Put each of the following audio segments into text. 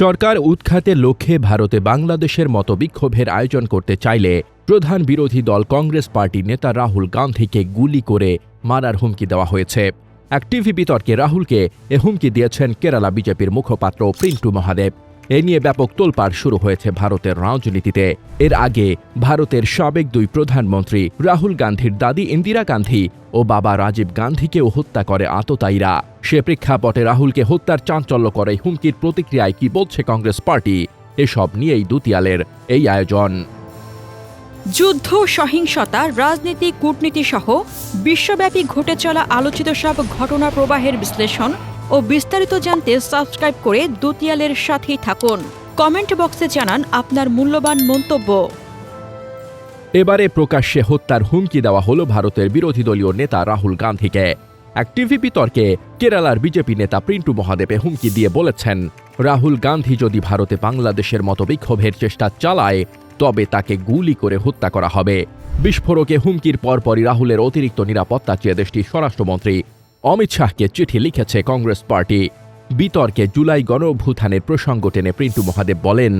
সরকার উৎখাতের লক্ষ্যে ভারতে বাংলাদেশের মতো বিক্ষোভের আয়োজন করতে চাইলে প্রধান বিরোধী দল কংগ্রেস পার্টির নেতা রাহুল গান্ধীকে গুলি করে মারার হুমকি দেওয়া হয়েছে। এক টিভি বিতর্কে রাহুলকে এ হুমকি দিয়েছেন কেরালা বিজেপির মুখপাত্র প্রিন্টু মহাদেব। এ নিয়ে ব্যাপক তোলপাড় শুরু হয়েছে ভারতের রাজনীতিতে। এর আগে ভারতের সাবেক দুই প্রধানমন্ত্রী রাহুল গান্ধীর দাদি ইন্দিরা গান্ধী ও বাবা রাজীব গান্ধীকেও হত্যা করে আততায়ীরা। সে প্রেক্ষাপটে রাহুলকে হত্যার চাঞ্চল্য করে হুমকির প্রতিক্রিয়ায় কি বলছে কংগ্রেস পার্টি? এসব নিয়েই দুতিয়ালের এই আয়োজন। যুদ্ধ, সহিংসতা, রাজনীতি কূটনীতি সহ বিশ্বব্যাপী ঘটে চলা আলোচিত সব ঘটনা প্রবাহের বিশ্লেষণ ও বিস্তারিত জানতে সাবস্ক্রাইব করে দুতিয়ালের সাথেই থাকুন। কমেন্ট বক্সে জানান আপনার মূল্যবান মন্তব্য। এবারে প্রকাশ্যে হত্যার হুমকি দেওয়া হল ভারতের বিরোধী দলীয় নেতা রাহুল গান্ধীকে। এক টিভি বিতর্কে কেরালার বিজেপি নেতা প্রিন্টু মহাদেবে হুমকি দিয়ে বলেছেন, রাহুল গান্ধী যদি ভারতে বাংলাদেশের মতো বিক্ষোভের চেষ্টা চালায়, তবে তাকে গুলি করে হত্যা করা হবে। বিস্ফোরকে হুমকির পরপরই রাহুলের অতিরিক্ত নিরাপত্তা চেয়ে দেশটির স্বরাষ্ট্রমন্ত্রী অমিত শাহকে চিঠি লিখেছে কংগ্রেস পার্টি। বিতর্কে জুলাই গণঅভ্যুত্থানের প্রসঙ্গ টেনে প্রিন্টু মহাদেব বলেন,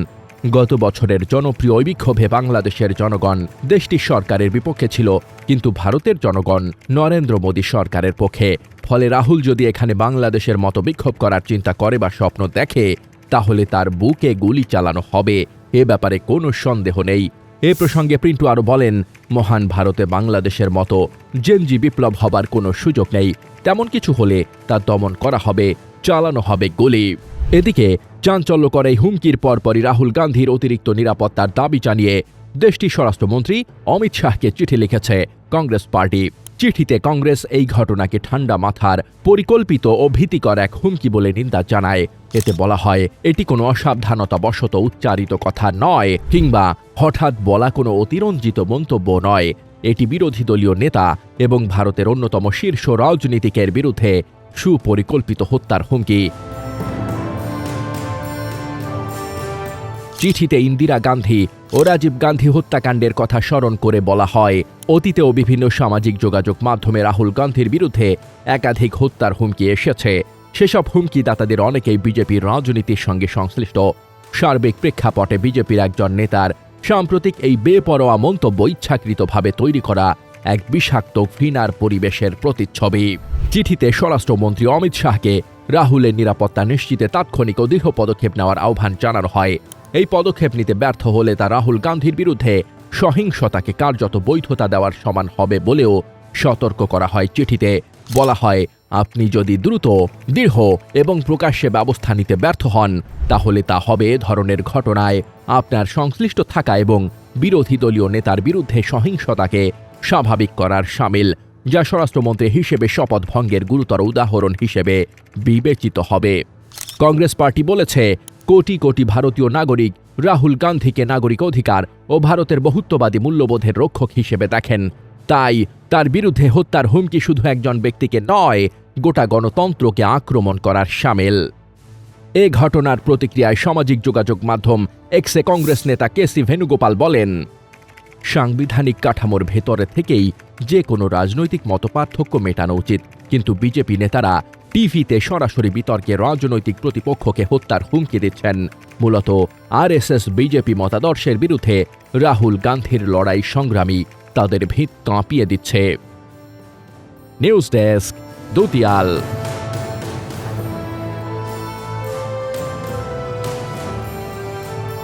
গত বছরের জনপ্রিয় বিক্ষোভে বাংলাদেশের জনগণ দেশটির সরকারের বিপক্ষে ছিল, কিন্তু ভারতের জনগণ নরেন্দ্র মোদী সরকারের পক্ষে। ফলে রাহুল যদি এখানে বাংলাদেশের মতো বিক্ষোভ করার চিন্তা করে বা স্বপ্ন দেখে, তাহলে তার বুকে গুলি চালানো হবে। এ ব্যাপারে কোনো সন্দেহ নেই। এ প্রসঙ্গে প্রিন্টু আরও বলেন, মহান ভারতে বাংলাদেশের মতো জেনজি বিপ্লব হবার কোনো সুযোগ নেই। তেমন কিছু হলে তা দমন করা হবে, চালানো হবে গুলি। এদিকে চাঞ্চল্যকর এই হুমকির পরপরই রাহুল গান্ধীর অতিরিক্ত নিরাপত্তার দাবি জানিয়ে দেশটির স্বরাষ্ট্রমন্ত্রী অমিত শাহকে চিঠি লিখেছে কংগ্রেস পার্টি। চিঠিতে কংগ্রেস এই ঘটনাকে ঠান্ডা মাথার, পরিকল্পিত ও ভীতিকর এক হুমকি বলে নিন্দা জানায়। এতে বলা হয়, এটি কোনো অসাবধানতাবশত উচ্চারিত কথা নয় কিংবা হঠাৎ বলা কোনো অতিরঞ্জিত মন্তব্য নয়। এটি বিরোধী দলীয় নেতা এবং ভারতের অন্যতম শীর্ষ রাজনীতিকের বিরুদ্ধে সুপরিকল্পিত হত্যার হুমকি। চিঠিতে ইন্দিরা গান্ধী ও রাজীব গান্ধী হত্যাকাণ্ডের কথা স্মরণ করে বলা হয়। অতীতেও বিভিন্ন সামাজিক যোগাযোগ মাধ্যমে রাহুল গান্ধীর বিরুদ্ধে একাধিক হত্যার হুমকি এসেছে। সেসব হুমকিদাতাদের অনেকেই বিজেপির রাজনীতির সঙ্গে সংশ্লিষ্ট। সার্বিক প্রেক্ষাপটে বিজেপির একজন নেতার সাম্প্রতিক এই বেপরোয়া মন্তব্য ইচ্ছাকৃতভাবে তৈরি করা এক বিষাক্ত ঘৃণার পরিবেশের প্রতিচ্ছবি। চিঠিতে স্বরাষ্ট্রমন্ত্রী অমিত শাহকে রাহুলের নিরাপত্তা নিশ্চিতে তাৎক্ষণিক ও দৃঢ় পদক্ষেপ নেওয়ার আহ্বান জানানো হয়। এই পদক্ষেপ নিতে ব্যর্থ হলে তা রাহুল গান্ধীর বিরুদ্ধে সহিংসতাকে কার্যত বৈধতা দেওয়ার সমান হবে বলেও সতর্ক করা হয় চিঠিতে। বলা হয়, আপনি যদি দ্রুত, দৃঢ় এবং প্রকাশ্যে ব্যবস্থা নিতে ব্যর্থ হন, তাহলে তা হবে ধরনের ঘটনায় আপনার সংশ্লিষ্ট থাকা এবং বিরোধী দলীয় নেতার বিরুদ্ধে সহিংসতাকে স্বাভাবিক করার সামিল, যা স্বরাষ্ট্রমন্ত্রী হিসেবে শপথ ভঙ্গের গুরুতর উদাহরণ হিসেবে বিবেচিত হবে। কংগ্রেস পার্টি বলেছে কোটি কোটি ভারতীয় নাগরিক রাহুল গান্ধীকে নাগরিক অধিকার ও ভারতের বহুত্ববাদী মূল্যবোধের রক্ষক হিসেবে দেখেন। তাই তার বিরুদ্ধে হত্যার হুমকি শুধু একজন ব্যক্তিকে নয়, গোটা গণতন্ত্রকে আক্রমণ করার সামিল। এ ঘটনার প্রতিক্রিয়ায় সামাজিক যোগাযোগ মাধ্যম এক্সে কংগ্রেস নেতা কেসি ভেনুগোপাল বলেন, সাংবিধানিক কাঠামোর ভেতরে থেকেই যে কোনো রাজনৈতিক মতপার্থক্য মেটানো উচিত, কিন্তু বিজেপি নেতারা টিভিতে সরাসরি বিতর্কে রাজনৈতিক প্রতিপক্ষকে হত্যার হুমকি দিচ্ছেন। মূলত আরএসএস বিজেপি মতাদর্শের বিরুদ্ধে রাহুল গান্ধীর লড়াই সংগ্রামী তাদের ভিত কাঁপিয়ে দিচ্ছে। News desk, দুতিয়াল।